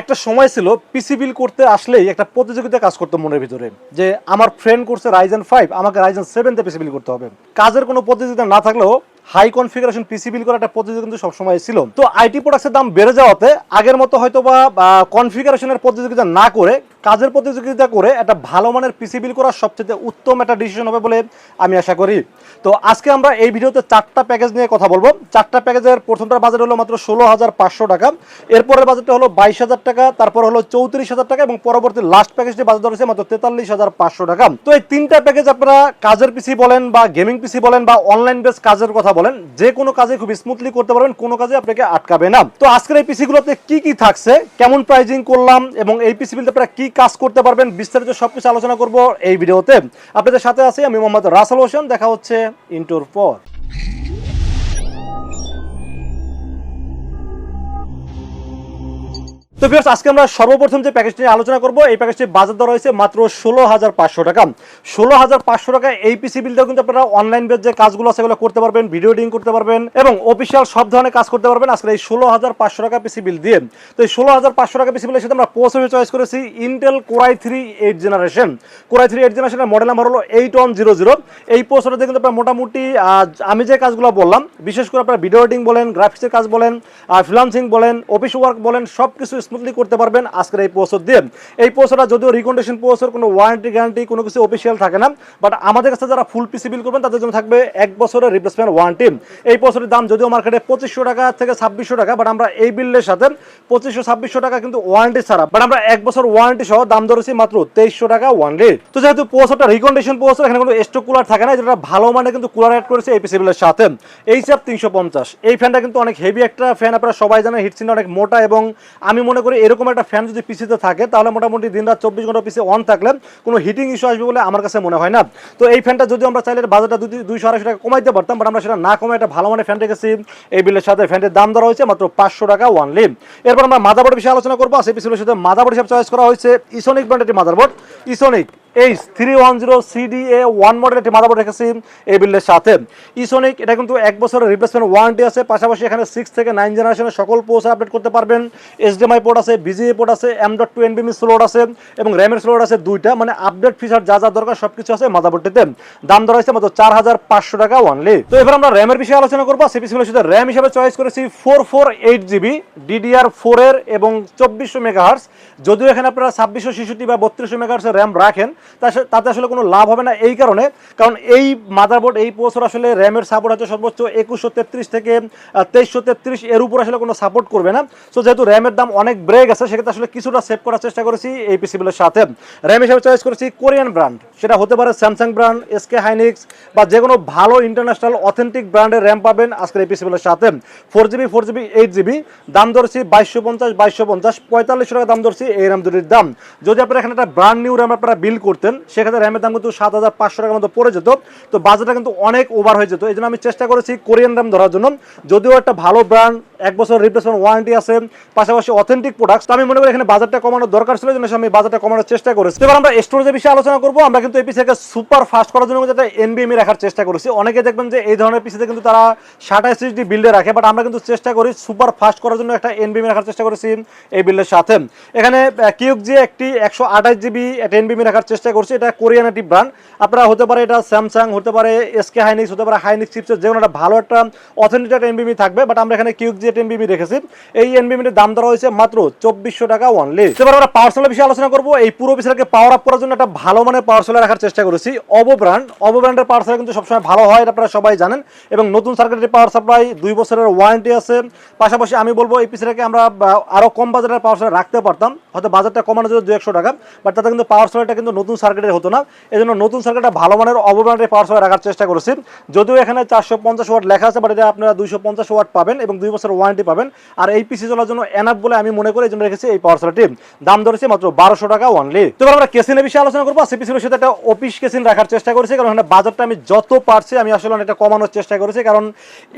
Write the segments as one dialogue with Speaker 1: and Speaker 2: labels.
Speaker 1: একটা সময় ছিল পিসি বিল করতে আসলেই একটা প্রতিযোগিতা কাজ করতো মনের ভিতরে। যে আমার ফ্রেন্ড করছে রাইজেন ফাইভ আমাকে রাইজেন সেভেনতে পিসি বিল করতে হবে। কাজের কোনো প্রতিযোগিতা না থাকলেও হাই কনফিগারেশন পিসি বিল করা একটা প্রতিযোগিতা কিন্তু সবসময় ছিল। তো আইটি প্রোডাক্টের দাম বেড়ে যাওয়াতে আগের মতো হয়তো বা কনফিগারেশনের প্রতিযোগিতা না করে, কাজের প্রতিযোগিতা করে একটা ভালো মানের পিসি বিল করা সবচেয়ে উত্তম একটা ডিসিশন হবে বলে আমি আশা করি। তো আজকে আমরা এই ভিডিওতে চারটা প্যাকেজ নিয়ে কথা বলব। চারটা প্যাকেজের প্রথমটার বাজেট হলো মাত্র ষোলো হাজার পাঁচশো টাকা। এরপরের বাজেটটা হলো বাইশ হাজার টাকা, তারপর হলো চৌত্রিশ হাজার টাকা এবং পরবর্তী লাস্ট প্যাকেজটি বাজেট রয়েছে মাত্র তেতাল্লিশ হাজার পাঁচশো টাকা। তো এই তিনটা প্যাকেজ আপনারা কাজের পিসি বলেন বা গেমিং পিসি বলেন বা অনলাইন বেস কাজের কথা বলেন, যে কোনো কাজে খুব স্মুথলি করতে পারবেন, কোনো কাজে আপনাকে আটকাবে না। তো আজকের এই পিসি গুলোতে কি কি থাকছে, কেমন প্রাইজিং করলাম, এবং এই পিসি বিলতে আপনারা কি কাজ করতে পারবেন, বিস্তারিত সবকিছু আলোচনা করব এই ভিডিওতে। আপনাদের সাথে আছি আমি মোহাম্মদ রাসেল হোসেন, দেখা হচ্ছে ইন্টোর পর তো ভিউয়ার্স আজকে আমরা সর্বপ্রথম যে প্যাকেজটি নিয়ে আলোচনা করব, এই প্যাকেজটি বাজার দর রয়েছে মাত্র ষোলো হাজার পাঁচশো টাকা। ষোলো হাজার পাঁচশো টাকা এই পিসি বিলটাও কিন্তু আপনারা অনলাইন বেস যে কাজগুলো সেগুলো করতে পারবেন ভিডিও এডিটিং করতে পারবেন, এবং অফিসিয়াল সব ধরনের কাজ করতে পারবেন আজকে এই ষোলো হাজার পাঁচশো টাকা পিসি বিল দিয়ে। তো এই ষোলো হাজার পাঁচশো টাকা পিসি বিলের সাথে আমরা প্রসেসর চয়েস করেছি Intel core i three eight generation core i three eight জেনারেশনের মডেল নাম্বার হলো এইট ওয়ান জিরো জিরো এই দিয়ে কিন্তু আপনার মোটামুটি আমি যে কাজগুলো বললাম, বিশেষ করে আপনার ভিডিও এডিটিং বলেন গ্রাফিক্সের কাজ বলেন ফ্রিলান্সিং বলেন অফিস ওয়ার্ক বলেন সব কিছু স্মুথলি করতে পারবেন আজকের এই প্রসেসর দিয়ে। এই প্রসেসরটা যদিও রিকন্ডিশন প্রসেসর কোনো ওয়ারেন্টি গ্যারান্টি কোনো কিছু অফিসিয়াল থাকে না বাট আমাদের কাছে যারা ফুল পিসি বিল করবেন, তাদের জন্য থাকবে এক বছরের রিপ্লেসমেন্ট ওয়ারেন্টি এই প্রসেসরের দাম যদিও মার্কেটে পঁচিশশো টাকা থেকে ছাব্বিশশো টাকা বাট আমরা এই বিলের সাথে পঁচিশশো, ছাব্বিশশো টাকা কিন্তু ওয়ারেন্টি ছাড়া বাট আমরা এক বছর ওয়ারেন্টি সহ দাম ধরেছি মাত্র তেইশশো টাকা ওয়ারেন্টি তো যেহেতু প্রসেসরটা রিকন্ডিশন প্রসেসর এখানে কোনো স্টক কুলার থাকে না যেটা ভালো মানে কিন্তু কুলার অ্যাড করেছে এই পিসি বিলের সাথে। এই স্যাপ তিনশো পঞ্চাশ। এই ফ্যানটা কিন্তু অনেক হেভি একটা ফ্যান আপনারা সবাই জানেন হিটসিনটা অনেক মোটা এবং আমি মনে করি এরকম একটা ফ্যান যদি পিসিতে থাকে, তাহলে মোটামুটি দিন রাত চব্বিশ ঘণ্টা পিসে অন থাকলে কোনো হিটিং ইস্যু আসবে বলে আমার কাছে মনে হয় না। তো এই ফ্যানটা যদি আমরা চাইলে বাজারটা দুই দুইশো আড়াইশো টাকা কমাইতে পারতাম বাট আমরা সেটা না কমে একটা ভালো মানের ফ্যান রেখেছি। এই বিলের সাথে ফ্যানটির দাম ধরা হয়েছে মাত্র পাঁচশো টাকা ওয়ানলি এরপর আমরা মাদাবোর্ড বিষয়ে আলোচনা করব। সেই পিসির সাথে মাদাবোর্ড হিসাবে চয়েস করা হয়েছে ইসোনিক ব্র্যান্ডের motherboard. Esonic H three one zero CDA one model একটি মাদাবোর্ড রেখেছি এই বিলের সাথে। ইসোনিক এটা কিন্তু এক বছরের রিপ্লেসমেন্ট ওয়ারেন্টি আছে। পাশাপাশি এখানে সিক্স থেকে নাইন জেনারেশনের সকল পোস্ট আপডেট করতে পারবেন। এইচডিএমআই পোর্ট আছে বিজিএ পোর্ট আছে এম ডট টু এনবিএম স্লোট আছে এবং র্যামের স্লোট আছে দুইটা। মানে আপডেট ফিচার যা যা দরকার সবকিছু আছে মাদাবোর্ডটিতে দাম ধরা হয়েছে মাত্র চার হাজার পাঁচশো টাকা ওয়ানলি তো এবার আমরা র্যামের বিষয়ে আলোচনা করব। সিপিসিগুলোর সাথে র্যাম হিসাবে চয়েস করেছি four four eight GB DDR four এর এবং চব্বিশশো মেগাহার্স যদিও এখানে আপনারা ছাব্বিশশো ছেষট্টি বা বত্রিশশো মেগাহার্সের র্যাম রাখেন তাতে আসলে কোনো লাভ হবে না এই কারণে। কারণ এই মাদারবোর্ড এই প্রসেসর আসলে র্যামের সাপোর্ট হচ্ছে সর্বোচ্চ একুশশো তেত্রিশ থেকে তেইশশো তেত্রিশ এর উপর আসলে কোনো সাপোর্ট করবে না। সো যেহেতু র্যামের দাম অনেক ব্রেক আছে, সেক্ষেত্রে আসলে কিছুটা সেভ করার চেষ্টা করেছি এই পিসিগুলোর সাথে। র্যাম হিসেবে চয়েস করেছি কোরিয়ান ব্র্যান্ড সেটা হতে পারে স্যামসাং ব্র্যান্ড এসকে হাইনিক্স বা যে কোনো ভালো ইন্টারন্যাশনাল অথেন্টিক ব্র্যান্ডের র্যাম পাবেন আজকের এই পিসিগুলোর সাথে। Four GB four GB eight GB দাম ধরছি বাইশশো পঞ্চাশ বাইশশো পঞ্চাশ, পঁয়তাল্লিশশো টাকা দাম ধরছি এই র্যাম দুটির দাম। যদি আপনারা এখানে একটা ব্র্যান্ড নিউ র্যাম আপনারা বিল করতেন, সেক্ষেত্রে র্যামের দাম কিন্তু সাত হাজার পাঁচশো টাকার মতো পড়ে যেত। তো বাজেটটা কিন্তু অনেক ওভার হয়ে যেত। এই জন্য আমি চেষ্টা করেছি কোরিয়ান র্যাম ধরার জন্য। যদিও একটা ভালো ব্র্যান্ড এক বছর রিপ্লেসমেন্ট ওয়ারেন্টি আছে, পাশাপাশি অথেন্টিক প্রোডাক্ট আমি মনে করি এখানে বাজারটা কমানোর দরকার ছিল আমি বাজারটা কমানোর চেষ্টা করেছি। এবার আমরা স্টোরেজের বিষয়ে আলোচনা করব, আমরা কিন্তু এই পিসিকে সুপার ফাস্ট করার জন্য যাতে এনবিএমই রাখার চেষ্টা করেছি। অনেকে দেখবেন যে এই ধরনের পিসিতে কিন্তু তারা সাটা এসএসডি বিল্ডে রাখে বাট আমরা কিন্তু চেষ্টা করি সুপার ফাস্ট করার জন্য একটা এনবিএমই রাখার চেষ্টা করেছি এই বিল্ডের সাথে। এখানে কিউক জি একটি একশো আঠাশ জিবি একটা এনবিএমই রাখার চেষ্টা করছি, এটা কোরিয়ান একটি ব্র্যান্ড আপনারা হতে পারে এটা স্যামসাং হতে পারে এসকে হাইনিক্স হতে পারে হাইনিক্স চিপসের যে কোনো একটা ভালো একটা অথেন্টিক একটা এনবিএমই থাকবে বাট আমরা এখানে কিউক জি একটা এনবিএমই রেখেছি, এই এনবিএমির দাম ধরা হয়েছে মাত্র চব্বিশশো টাকা ওয়ানলি এবার আমরা পাওয়ার সেলের বিষয়ে আলোচনা করব। এই পুরো বিষয়টাকে পাওয়ার আপ করার জন্য একটা ভালো মানের পাওয়ার সেলার রাখার চেষ্টা করেছি। অবো ব্র্যান্ড অবো ব্র্যান্ডের পাওয়ার সেলার কিন্তু সবসময় ভালো হয় এটা আপনারা সবাই জানেন। এবং নতুন সার্কিটের পাওয়ার সাপ্লাই দুই বছরের ওয়ারেন্টি আছে। পাশাপাশি আমি বলব এই পিসিটাকে আমরা বা, আরও কম বাজারের পাওয়ার সেলার রাখতে পারতাম। হয়তো বাজারটা কমানো জন্য দু একশো টাকা। বাট তাতে কিন্তু পাওয়ার সেলারটা কিন্তু নতুন সার্কিটের হতো না। এই জন্য নতুন সার্কিটটা ভালো মানের অবো ব্র্যান্ডের পাওয়ার সেলার রাখার চেষ্টা করেছি। যদিও এখানে চারশো পঞ্চাশ ওয়াট লেখা আছে বাট এটা আপনারা দুইশো পঞ্চাশ ওয়াট পাবেন এবং দুই বছর ওয়ারেন্টি পাবেন। আর এই পিসি চলার জন্য এনাফ বলে আমি মনে করি এই জন্য রেখেছি এই পাওয়ার সেলারটি দাম ধরেছে মাত্র বারোশো টাকা ওয়ানলি তো আমরা কেসিনের বিষয়ে আলোচনা করব। সিপিসির সাথে একটা অফিস কেসিন রাখার চেষ্টা করেছি, কারণ এখানে বাজারটা আমি যত পারছি আমি আসলে অনেকটা কমানোর চেষ্টা করেছি। কারণ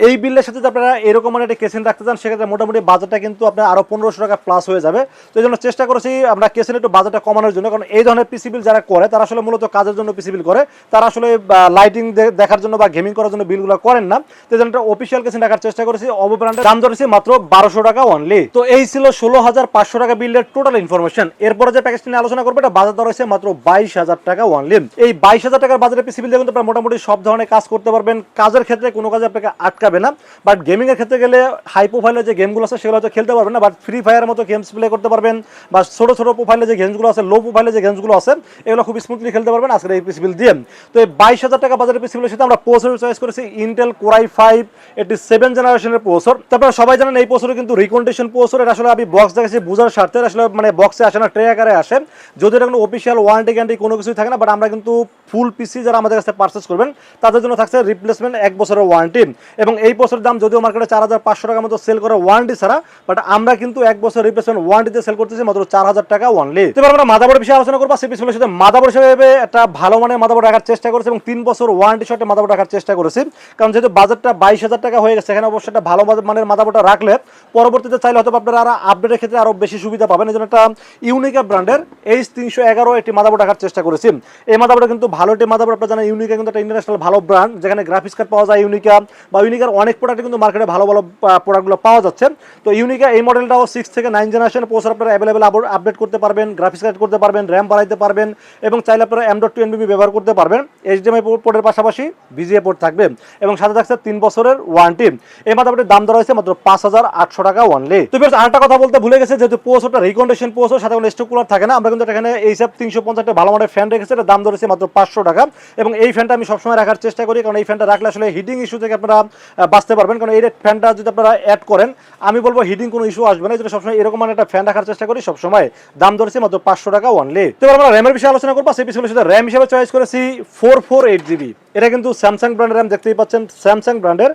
Speaker 1: এই বিলের সাথে আপনারা এরকম মানে একটা কেসিন রাখতে চান, সেক্ষেত্রে মোটামুটি বাজারটা কিন্তু আপনার আরও পনেরোশো টাকা প্লাস হয়ে যাবে। তো এই জন্য চেষ্টা করেছি আমরা কেসিন একটু বাজারটা কমানোর জন্য, কারণ এই ধরনের পিসি বিল যারা করে, তারা আসলে মূলত কাজের জন্য পিসি বিল করে। তারা আসলে লাইটিং দেখার জন্য বা গেমিং করার জন্য বিলগুলো করেন না। তো এই জন্য একটা অফিসিয়াল কেসিন রাখার চেষ্টা করেছি। অব দাম ধরেছি মাত্র বারোশো টাকা অনলি তো এই ছিল ষোলো হাজার পাঁচশো টাকা বিলের টোটাল ইনফরমেশন এরপরে যে প্যাকেজটি নিয়ে আলোচনা করব, এটা বাজার দর হয়েছে মাত্র বাইশ হাজার টাকা ওয়ানলি এই বাইশ হাজার টাকার বাজারে পিসি বিল কিন্তু আপনারা মোটামুটি সব ধরনের কাজ করতে পারবেন। কাজের ক্ষেত্রে কোনো কাজে আপনাকে আটকাবে না। বাট এর ক্ষেত্রে গেলে হাই প্রোফাইলের যে গেমগুলো আছে, সেগুলো হয়তো খেলতে পারবেন না। বাট ফ্রি ফায়ারের মতো গেমস প্লে করতে পারবেন। বা ছোট ছোট প্রোফাইলে যে গেমসগুলো আছে লো প্রোফাইলে যে গেমসগুলো আছে, এগুলো খুব স্মুথলি খেলতে পারবেন আজকের এই পিসি বিল দিয়ে। তো এই বাইশ হাজার টাকা বাজারের পিসি বিলের সাথে আমরা প্রসেসর চয়েস করেছি ইন্টেল কোরাই ফাইভ এটি সেভেন জেনারেশনের প্রসেসর তারপরে সবাই জানেন এই প্রসেসর কিন্তু রিকন্ডিশন প্রসেসর এটা আসলে আমি বক্স দেখেছি বোঝার স্বার্থে আসলে মানে বক্সে আসে না ট্রে আকারে আসে। যদি এটা কোনো অফিসিয়াল ওয়ারেন্টি গ্যারান্টি কোনো কিছুই থাকে না বাট আমরা কিন্তু ফুল পিসি যারা আমাদের কাছে পারচেস করবেন, তাদের জন্য থাকছে রিপ্লেসমেন্ট এক বছরের ওয়ারেন্টি এবং এই বছরের দাম যদিও মার্কেটে চার হাজার পাঁচশো টাকার মতো সেল করে ওয়ারেন্টি ছাড়া বাট আমরা কিন্তু এক বছর রিপ্লেসমেন্ট ওয়ারেন্টিতে সেল করতেছি মাত্র চার হাজার টাকা ওয়ানলি এবার আমরা মাদাবোর্ড বিষয়ে আলোচনা করব সেই পিসির সাথে মাদাবোর্ড হিসেবে একটা ভালো মানের মাদাবোর্ড রাখার চেষ্টা করেছি এবং তিন বছর ওয়ারেন্টি শর্টে মাদাবোর্ড রাখার চেষ্টা করেছি। কারণ যেহেতু বাজারটা বাইশ হাজার টাকা হয়ে গেছে, এখানে অবশ্যই একটা ভালো মানের মাদাবোর্ডটা রাখলে পরবর্তীতে চাইলে হয়তো আপনারা আরও আপডেটের ক্ষেত্রে আরও বেশি সুবিধা পাবেন। এই জন্য একটা ইউনিকা ব্র্যান্ডের এইচ তিনশো এগারো একটি মাদাবোর্ড রাখার চেষ্টা করেছি। এই মাদাবোর্ড কিন্তু ভালো একটি মাদাবোর্ড আপনারা জানেন ইউনিকা কিন্তু একটা ইন্টারন্যাশনাল ভালো ব্র্যান্ড যেখানে গ্রাফিক্স কার্ড পাওয়া যায় ইউনিকা বা ইউনিকার অনেক প্রোডাক্ট কিন্তু মার্কেটে ভালো ভালো প্রোডাক্টগুলো পাওয়া যাচ্ছে। তো ইউনিকা এই মডেলটাও সিক্স থেকে নাইন জেনারেশন পোস্টার আপনারা অ্যাভেলেবেল আপডেট করতে পারবেন গ্রাফিক্স কার্ড করতে পারবেন র্যাম বাড়াইতে পারবেন এবং চাইলে আপনারা এম ডট টু এনবিবি ব্যবহার করতে পারবেন। এইচডিএমআই পোর্টের পাশাপাশি বিজিএ পোর্ট থাকবে এবং সাথে থাকছে তিন বছরের ওয়ারেন্টি এই মাদাবোর্ডের দাম ধরা হয়েছে মাত্র পাঁচ হাজার আটশো টাকা ওয়ানলি তো বেশ আরেকটা কথা বলতে ভুলে গেছে, যেহেতু পোস্টটা রিকন্ডিশন পোস্ট সাথে কোনো স্টক কুলার থাকে না, আমরা কিন্তু এখানে এই সব তিনশো পঞ্চাশটা ভালো মানের ফ্যান রেখেছে, এটা দাম ধরেছে মাত্র পাঁচশো টাকা। এবং এই ফ্যানটা আমি সবসময় রাখার চেষ্টা করি, কারণ এই ফ্যানটা রাখলে আসলে হিটিং ইস্যু থেকে আপনারা বাঁচতে পারবেন। কারণ এই ফ্যানটা যদি আপনারা অ্যাড করেন, আমি বলব হিটিং কোনো ইস্যু আসবে না, এই জন্য সবসময় এরকম একটা ফ্যান রাখার চেষ্টা করি, সবসময় দাম ধরেছে মাত্র পাঁচশো টাকা ওয়ানলি তো আমরা র্যামের বিষয়ে আলোচনা করব, সেই বিষয়ে সাথে র্যাম হিসেবে চয়েস করেছি ফোর ফোর এইট জিবি এটা কিন্তু স্যামসাং ব্র্যান্ডের র্যাম দেখতেই পাচ্ছেন স্যামসাং ব্র্যান্ডের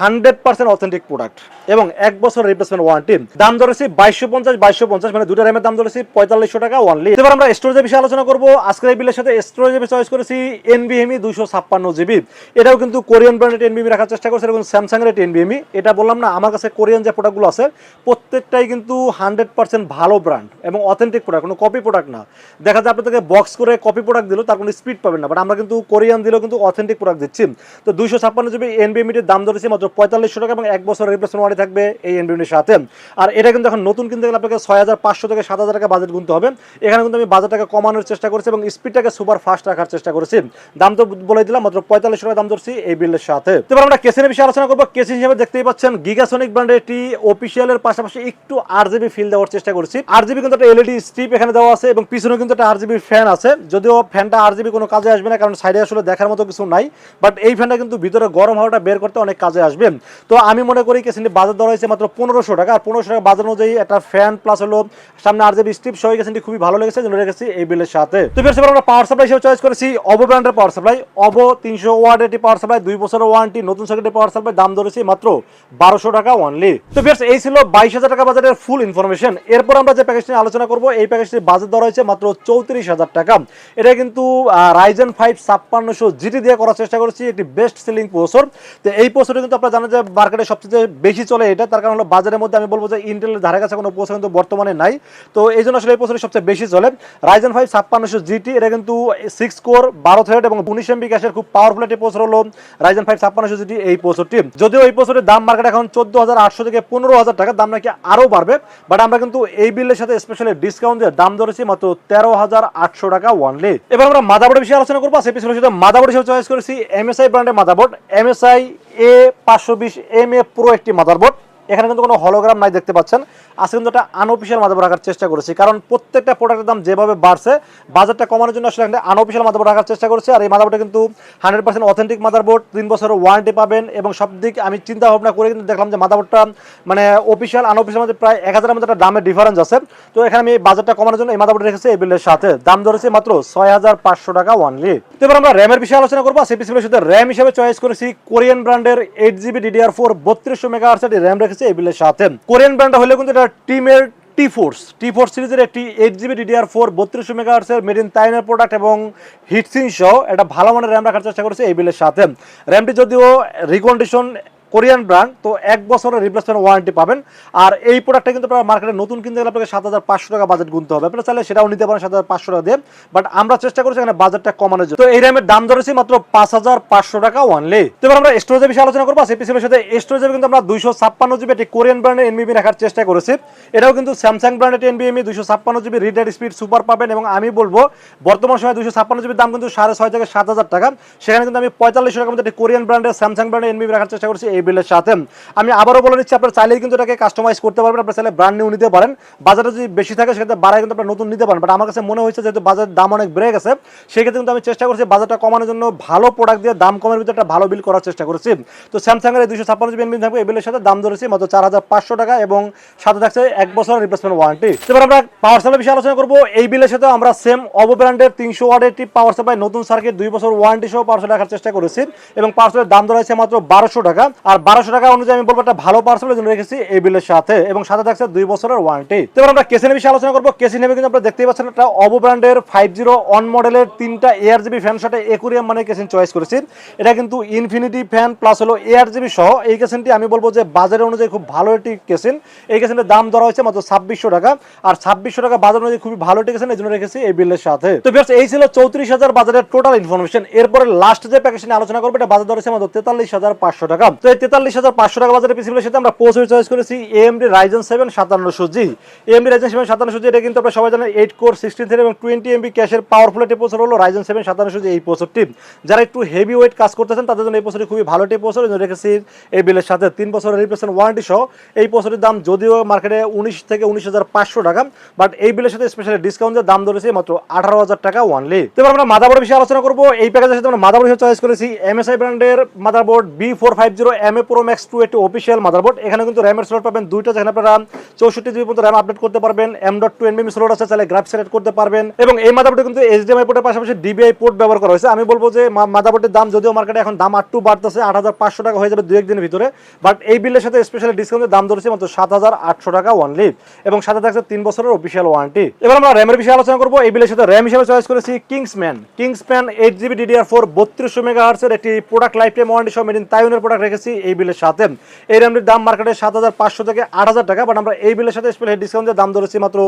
Speaker 1: হান্ড্রেড পার্সেন্ট অথেন্টিক প্রোডাক্ট এবং এক বছর রিপ্লেসমেন্ট ওয়ারেন্টি দাম ধরেছি বাইশশো পঞ্চাশ বাইশশো পঞ্চাশ মানে দুটো র্যামের দাম ধরেছি পঁয়তাল্লিশশো টাকা ওয়ানলি এবার আমরা স্টোরেজের বিষয়ে আলোচনা করব। আজকের এই বিলের সাথে স্টোরেজের চয়েস করেছি এনবিএমই দুশো ছাপ্পান্ন জিবি এটাও কিন্তু কোরিয়ান ব্র্যান্ডের এনবিএমি রাখার চেষ্টা করছে এবং স্যামসাংয়ের এনবিএমি এটা বললাম না, আমার কাছে কোরিয়ান যে প্রোডাক্টগুলো আছে, প্রত্যেকটাই কিন্তু হান্ড্রেড পার্সেন্ট ভালো ব্র্যান্ড এবং অথেন্টিক প্রোডাক্ট কোনো কপি প্রোডাক্ট না। দেখা যায় আপনাদেরকে বক্স করে কপি প্রোডাক্ট দিল তার কোনো স্পিড পাবেন না বাট আমরা কিন্তু কোরিয়ান দিলেও কিন্তু অথেন্টিক প্রোডাক্ট দিচ্ছি। তো দুশো ছাপ্পান্ন জিবি এনবিএমিটির দাম ধরেছি মাত্র পঁয়তাল্লিশশো টাকা এবং এক বছর রিপ্লেসমেন্ট ওয়ারেন্টি থাকবে এই এনবিএমির সাথে। আর এটা কিন্তু এখন নতুন কিনতে গেলে আপনাকে ছয় হাজার পাঁচশো থেকে সাত হাজার টাকা বাজেট গুনতে হবে। এখানে কিন্তু আমি বাজারটাকে কমানোর চেষ্টা করছি এবং স্পিডটাকে সুপার ফাস্ট রাখার চেষ্টা করেছি। দাম তো বলে দিলাম, মাত্র পঁয়তাল্লিশশো টাকা দাম ধরছি এই বিলের সাথে। তো আমরা কেসিনের বিষয়ে আলোচনা করব। কেসিন হিসেবে দেখতেই পাচ্ছেন গিগাসনিক ব্র্যান্ডের একটি অফিসিয়ালের পাশাপাশি একটু আর জিবি ফিল দেওয়ার চেষ্টা করছি। আর জিবি কিন্তু একটা এলইডি স্ট্রিপ এখানে দেওয়া আছে এবং পিছনে কিন্তু একটা আর জিবি ফ্যান আছে। যদিও ফ্যানটা আর জিবি কোনো কাজে আসবে না, কারণ সাইডে আসলে দেখার মতো কিছু নাই। বাট এই ফ্যানটা কিন্তু ভিতরে গরম হাওয়াটা বের করতে অনেক কাজে আসবে। তো আমি মনে করি কেসিনটি বাজার দর হয়েছে মাত্র পনেরোশো টাকা। আর পনেরোশো টাকা বাজার অনুযায়ী একটা ফ্যান প্লাস হলো, সামনে আর জিবি স্ট্রিপ সহ কেসিনটি খুবই ভালো লেগেছে জন্য রেখেছি এই বিলের সাথে। তো বেশ এবার আমরা পাওয়ার সাপ্লাই হিসেবে চয়েস করেছি অবো ব্র্যান্ডের পাওয়ার সাপ্লাই অবো তিনশো ওয়ার্ডের একটি পাওয়ার সাপ্লাই দুই বছরের ওয়ারেন্টি নতুন সার্কিটের পাওয়ার সাপ্লাই দাম ধরেছি মাত্র বারোশো টাকা অনলি তো বেশ এই ছিল বাইশ হাজার টাকা বাজারের ফুল ইনফরমেশন এরপর আমরা যে প্যাকেজটি আলোচনা করব, এই প্যাকেজটির বাজার দর হয়েছে মাত্র চৌত্রিশ হাজার টাকা। এটা কিন্তু রাইজেন ফাইভ ছাপ্পান্নশো জিটি দিয়ে করার চেষ্টা করেছি, একটি বেস্ট সেলিং প্রসেসর তো এই প্রসেসরটা কিন্তু আপনারা জানেন যে মার্কেটে সবচেয়ে বেশি চলে এটা, তার কারণ হলো বাজারের মধ্যে আমি বলব যে ইন্টেলের ধারে কাছে কোনো প্রসেসর কিন্তু বর্তমানে নাই। তো এই জন্য আসলে এই প্রসেসর সবচেয়ে বেশি চলে। রাইজেন ফাইভ ছাপ্পান্নশো জিটি এটা কিন্তু সিক্স কোর বারো থ্রেড এবং উনিশ এমবি গ্যাসের খুব পাওয়ারফুল একটি প্রসেসর হলো রাইজেন ফাইভ ছাপ্পান্নশো জিটি এই প্রসেসরটি যদিও এই প্রসেসরের দাম মার্কেট এখন চোদ্দ হাজার আটশো থেকে পনেরো হাজার টাকা দাম নাকি আরও বাড়বে বাট আমরা কিন্তু এই বিলের সাথে স্পেশালি ডিসকাউন্ট দিয়ে দাম ধরেছি মাত্র তেরো হাজার আটশো টাকা ওয়ানলি এবার আমরা মাদাবোর্ডের বিষয়ে আলোচনা করব সেই পিছনে মাদাবোর্ড হিসেবে চয়েস করেছি এমএসআই ব্র্যান্ডের মাদাবোর্ড এমএসআই এ পাঁচশো বিশ এম এ প্রো একটি মাদারবোর্ড এখানে কিন্তু কোনো হলোগ্রাম নাই দেখতে পাচ্ছেন। আজকে কিন্তু একটা আনঅফিসিয়াল মাদাবোর্ড রাখার চেষ্টা করেছি, কারণ প্রত্যেকটা প্রোডাক্টের দাম যেভাবে বাড়ছে বাজারটা কমানোর জন্য আসলে একটা আনঅফিসিয়াল মাদাবোর্ড রাখার চেষ্টা করেছি, আর এই মাদাবোর্ডটা কিন্তু হান্ড্রেড পার্সেন্ট অথেন্টিক মাদারবোর্ড, তিন বছরের ওয়ারেন্টি পাবেন এবং সব দিক আমি চিন্তা ভাবনা করে কিন্তু দেখলাম যে মাদাবোর্ডটা মানে অফিসিয়াল আনঅফিসিয়াল মধ্যে প্রায় এক হাজারের মধ্যে একটা দামের ডিফারেন্স আছে। তো এখানে আমি বাজারটা কমানোর জন্য এই মাদাবোর্ড রেখেছি এই বিলের সাথে। দাম ধরেছে মাত্র ছয় হাজার পাঁচশো টাকা ওয়ানলি তো এবার আমরা র্যামের বিষয়ে আলোচনা করব। সেই সাথে র্যাম হিসেবে চয়েস করেছি কোরিয়ান ব্র্যান্ডের এইট জিবি ডিডিআর ফোর বত্রিশশো মেগা আর্সের র্যাম রেখেছি এই বিলের সাথে। কোরিয়ান ব্র্যান্ড হলে কিন্তু এটা টিমের টি ফোর্স টি ফোর সিরিজের একটি এইট জিবি ডিডিআর ফোর বত্রিশশো মেগা আর্সের মেড ইন তাইনের প্রোডাক্ট এবং হিটসিং সহ একটা ভালো মানের র্যাম রাখার চেষ্টা করেছে এই বিলের সাথে। র্যামটি যদিও রিকন্ডিশন কোরিয়ান ব্র্যান্ড, তো এক বছরের রিপ্লেসমেন্ট ওয়ারেন্টি পাবেন। আর এই প্রোডাক্টটা কিন্তু আপনার মার্কেটে নতুন কিনতে গেলে আপনাকে সাত হাজার পাঁচশো টাকা বাজেট গুনতে হবে। আপনারা চাইলে সেটাও নিতে পারেন সাত হাজার পাঁচশো টাকা দিয়ে। বাট আমরা চেষ্টা করছি এখানে বাজেটটা কমানোর জন্য। তো এই র্যামের দাম ধরেছি মাত্র পাঁচ হাজার পাঁচশো টাকা ওয়ানলি তো এবার আমরা স্টোরেজের বিষয়ে আলোচনা করব। সেই পিসির সাথে স্টোরেজে কিন্তু আমরা দুইশো ছাপ্পান্ন জিবি একটি কোরিয়ান ব্র্যান্ডের এনবিবি রাখার চেষ্টা করেছি। এটাও কিন্তু স্যামসাং ব্র্যান্ডের এনবিএমই দুইশো ছাপ্পান্ন জিবি রিডার স্পিড সুপার পাবেন। এবং আমি বলব, বর্তমান সময় দুইশো ছাপ্পান্ন জিবির দাম কিন্তু সাড়ে ছয় থেকে সাত হাজার টাকা। সেখানে কিন্তু আমি পঁয়তাল্লিশশো টাকার মধ্যে একটি কোরিয়ান ব্র্যান্ডের স্যামসাং ব্র্যান্ডের এনবিবি রাখার চেষ্টা করছি। এই বিলের সাথে। আমি আবারও বলে নিচ্ছি আপনার চাইলেই কিন্তু এটাকে কাস্টমাইজ করতে পারবেন, আপনার চাইলে ব্র্যান্ড নিউ নিতে পারেন। বাজারে যদি বেশি থাকে, সেক্ষেত্রে বাড়ায় কিন্তু আপনার নতুন নিতে পারেন। বাট আমার কাছে মনে হয়েছে, যেহেতু বাজারের দাম অনেক বেড়ে গেছে, সেক্ষেত্রে কিন্তু আমি চেষ্টা করছি বাজারটা কমানোর জন্য ভালো প্রোডাক্ট দিয়ে দাম কমের ভিতরে একটা ভালো বিল করার চেষ্টা করেছি। তো স্যামসাং এর দুইশো ছাপ্পান্ন জিবি এনবি থাকবে এই বিলের সাথে দাম ধরেছি মাত্র চার হাজার পাঁচশো টাকা এবং সাথে থাকছে এক বছরের রিপ্লেসমেন্ট ওয়ারেন্টি এবার আমরা পাওয়ার সাপ্লাই বিষয়ে আলোচনা করব। এই বিলের সাথে আমরা সেম অবো ব্র্যান্ডের তিনশো ওয়ার্ডের একটি পাওয়ার সাপ্লাই নতুন সার্কিট দুই বছর ওয়ারেন্টি সহ পাওয়ার সাপ্লাই রাখার চেষ্টা করেছি এবং পাওয়ার সাপ্লাইয়ের দাম ধরা হয়েছে মাত্র বারোশো টাকা। আর বারোশো টাকা অনুযায়ী আমি বলব একটা ভালো পাওয়ার সাপ্লাই জন্য রেখেছি এই বিলের সাথে এবং সাথে থাকছে দুই বছরের ওয়ারেন্টি এবার আমরা কেসিনের বিষয়ে আলোচনা করব। কেসি নেবে কিন্তু আপনারা দেখতেই পাচ্ছেন একটা অবো ব্র্যান্ডের ফাইভ জিরো অন মডেলের তিনটা এয়ার জিবি ফ্যান সাথে একুরিয়াম মানে কেসিন চয়েস করেছি। এটা কিন্তু ইনফিনিটি ফ্যান প্লাস হলো এয়ার জিবি সহ। এই কেসিনটি আমি বলব যে বাজারের অনুযায়ী খুব ভালো একটি কেসিন। এই কেসিনের দাম ধরা হয়েছে মাত্র ছাব্বিশশো টাকা। আর ছাব্বিশশো টাকা বাজার অনুযায়ী খুবই ভালো একটি কেসিন এই জন্য রেখেছি এই বিলের সাথে। তো viewers, এই ছিল চৌত্রিশ হাজার বাজারের টোটাল ইনফরমেশন এরপরে লাস্ট যে প্যাকেজ নিয়ে আলোচনা করব এটা বাজার ধরেছে মাত্র তেতাল্লিশ হাজার পাঁচশো টাকা। তো তেতাল্লিশ হাজার পাঁচশো টাকা বাজারের পিসিবিলের সাথে আমরা পোস্ট চয়েস করেছি। এএমডি রাইজেন সেভেন সাতান্নশো জি এএমডি রাইজেন সেভেন সাতান্নশো জি এটা কিন্তু আপনারা সবাই জানেন এইট কোর সিক্সটিন থ্রি এবং টোয়েন্টি এমবি ক্যাশের পাওয়ারফুল একটি প্রসেসর হলো রাইজেন সেভেন সাতান্নশো জি এই প্রসেসরটি যারা একটু হেভি ওয়েট কাজ করতেছেন, তাদের জন্য এই প্রসেসরটি খুবই ভালো একটি প্রসেসর এই রেখেছি এই বিলের সাথে তিন বছরের রিপ্লেসমেন্ট ওয়ারেন্টি সহ। এই প্রসেসরের দাম যদিও মার্কেটে উনিশ থেকে উনিশ হাজার পাঁচশো টাকা বাট এই বিলের সাথে স্পেশালি ডিসকাউন্টের দাম ধরেছে মাত্র আঠারো হাজার টাকা ওয়ানলি তো আমরা মাদাবোর্ড বিষয়ে আলোচনা করব। এই প্যাকেজের সাথে আমরা মাদাবোর্ড চয়েস করেছি। এমএসআই ব্র্যান্ডের motherboard B four five zero M A pro max two একটি অফিসিয়াল মাদারবোর্ড এখানে কিন্তু র্যামের স্লট পাবেন দুইটা। যেখানে আপনারা চৌষট্টি জিবি পর্যন্ত র্যাম আপডেট করতে পারবেন। M dot two NVMe slot আছে, চাইলে গ্রাফ সেলেক্ট করতে পারবেন। এবং এই মাদারবোর্ডে কিন্তু এইচডিএমআই পোর্টের পাশাপাশি ডিবিআই পোর্ট ব্যবহার করা হয়েছে। আমি বলব যে মাদারবোর্ডের দাম যদিও মার্কেটে এখন দাম আটটু বাড়তেছে, আট হাজার পাঁচশো টাকা হয়ে যাবে দু একদিনের ভিতরে। বাট এই বিলের সাথে স্পেশালি ডিসকাউন্টের দাম ধরেছে মাত্র সাত হাজার আটশো টাকা ওয়ানলি এবং সাথে থাকছে তিন বছরের অফিসিয়াল ওয়ারেন্টি এবার আমরা র্যামের বিষয়ে আলোচনা করব। এই বিলের সাথে র্যাম হিসেবে চয়েস করেছি Kingston Kingston eight GB DDR four বত্রিশশো মেগা হার্সের একটি প্রোডাক্ট লাইফ টাইম ওয়ারেন্টি সহ মেডিন তাইওয়ানের প্রোডাক্ট রেখেছি। এই বিলের সাথে। এই র্যামটির দাম মার্কেটে সাত হাজার পাঁচশো থেকে আট হাজার টাকা বাট আমরা এই বিলের সাথে স্পেশাল ডিসকাউন্টের দাম ধরেছি মাত্র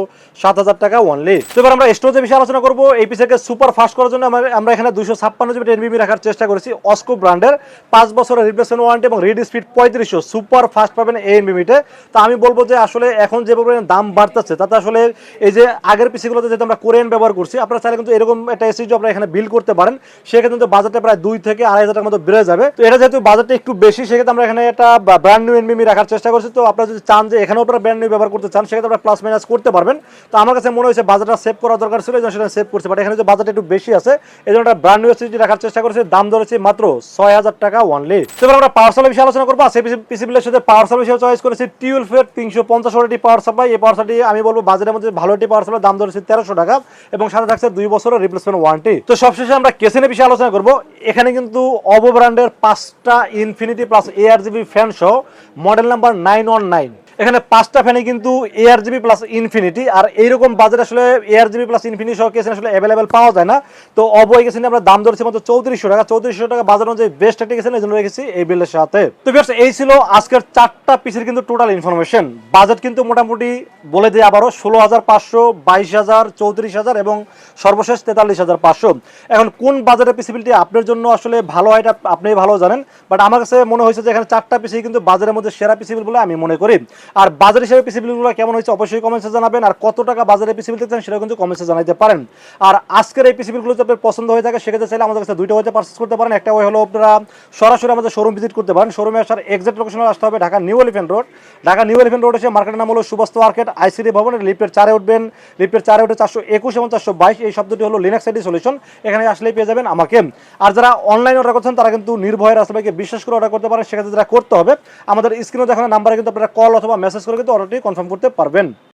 Speaker 1: সাত হাজার টাকা ওয়ানলি তো এবার আমরা স্টোরেজের বিষয়ে আলোচনা করব, এই পিসেকে সুপার ফাস্ট করার জন্য আমরা- এখানে দুশো ছাপ্পান্ন জিবি এনবিবি রাখার চেষ্টা করেছি অস্কো ব্র্যান্ডের পাঁচ বছরের রিপ্লেসমেন্ট ওয়ারেন্টি এবং রিড স্পিড পঁয়ত্রিশশো। সুপার ফাস্ট পাবেন এই এনবিবিতে তো আমি বলব যে আসলে এখন যে পরিমাণে দাম বাড়তেছে, তাতে আসলে এই যে আগের পিসিগুলোতে যেহেতু আমরা কোরিয়ান ব্যবহার করছি, আপনারা চাইলে কিন্তু এরকম একটা এসিজ আপনারা এখানে বিল করতে পারেন। সেক্ষেত্রে কিন্তু বাজেটটা প্রায় দুই থেকে আড়াই হাজার টাকার মতো বেড়ে যাবে। তো এটা যেহেতু বাজেটটা একটু বেশি সেক্ষেত্রে আমরা এখানে একটা ব্র্যান্ড নিউ এনবিবি রাখার চেষ্টা করছি। তো আপনারা যদি চান যে এখানেও আপনারা ব্র্যান্ড নিউ ব্যবহার করতে চান, সেক্ষেত্রে আপনারা প্লাস মাইনাস করতে পারবেন। তো আমার কাছে মনে হয়েছে বাজেটটা সেভ করা দরকার ছিল, এই জন্য সেটা সেভ করছে। বাট এখানে যে বাজেট একটু বেশি আছে, এই জন্য একটা ব্র্যান্ড নিউ এসিজি রাখার চেষ্টা করেছি। দাম ধরেছি মাত্র ছয় হাজার টাকা ওয়ানলি তো আমরা পাওয়ার সাপ্লাই বিষয়ে আলোচনা করব। সেই পিসি বিলের সাথে পাওয়ার সাপ্লাই বিষয়ে চয়েস করেছি টুয়েলভ এর তিনশো পঞ্চাশ ওয়াটের পাওয়ার সাপ্লাই এই পাওয়ার সাপ্লাই আমি বলব বাজারের মধ্যে ভালো একটি পাওয়ার সাপ্লাই দাম ধরেছি তেরোশো টাকা। এবং সাথে থাকছে দুই বছরের রিপ্লেসমেন্ট ওয়ারেন্টি তো সবশেষে আমরা কেসিনের বিষয়ে আলোচনা করব। এখানে কিন্তু অবো ব্র্যান্ডের পাঁচটা ইনফিনিটি প্লাস এআরজিবি ফ্যান সহ model number nine one nine এখানে পাঁচটা ফ্যানে কিন্তু এয়ার জিবি প্লাস ইনফিনিটি আর এইরকম বাজেট আসলে এয়ার জিবি প্লাস ইনফিনিটি সহ কেসিন আসলে অ্যাভেলেবেল পাওয়া যায় না। তো অবয় গেছেন আমরা দাম ধরেছি মাত্র চৌত্রিশশো টাকা। চৌত্রিশশো টাকা বাজার অনুযায়ী বেস্ট একটা গেছেন এই জন্য রেখেছি এই বিলের সাথে। তো viewers, এই ছিল আজকের চারটা পিসের কিন্তু টোটাল ইনফরমেশন বাজেট কিন্তু মোটামুটি বলে দিই আবারও ষোলো হাজার পাঁচশো বাইশ হাজার চৌত্রিশ হাজার এবং সর্বশেষ তেতাল্লিশ হাজার পাঁচশো। এখন কোন বাজারের পিসিবিলিটি আপনার জন্য আসলে ভালো হয় এটা আপনি ভালো জানেন বাট আমার কাছে মনে হয়েছে যে এখানে চারটা পিসি কিন্তু বাজারের মধ্যে সেরা পিসিবিল বলে আমি মনে করি। আর বাজার হিসেবে পিসিবিলগুলো কেমন হয়েছে অবশ্যই কমেন্টসে জানাবেন, আর কত টাকা বাজারে পিসিবিল দিচ্ছেন সেটা কিন্তু কমেন্টসে জানাতে পারেন। আর আজকের এই পিসিবিলগুলো যদি আপনার পছন্দ হয়ে থাকে, সেক্ষেত্রে চাইলে আমাদের কাছে দুইটা হতে পারচেস করতে পারেন। একটা ওই হলো আপনারা সরাসরি আমাদের শোরুম ভিজিট করতে পারেন। শোরুমে আসার এক্সাক্ট লোকেশনে আসতে হবে Dhaka new elephant road Dhaka new elephant road এসে মার্কেটের নাম হলো সুবাস্ত মার্কেট আইসিডি ভবনের লিফটের চারে উঠবেন। লিফটের চারে উঠে চারশো একুশ এবং চারশো বাইশ, এই শব্দটি হলো লিনাক্স আইডি সলিউশন এখানে আসলেই পেয়ে যাবেন আমাকে। আর যারা অনলাইন অর্ডার করছেন, তারা কিন্তু নির্ভয়ের রাস্তাকে বিশ্বাস করে অর্ডার করতে পারেন। সেক্ষেত্রে যারা করতে হবে, আমাদের স্ক্রিনে দেখানো নাম্বারে কিন্তু আপনারা কল অথবা মেসেজ করে কিন্তু অর্ডারটি কনফার্ম করতে পারবেন।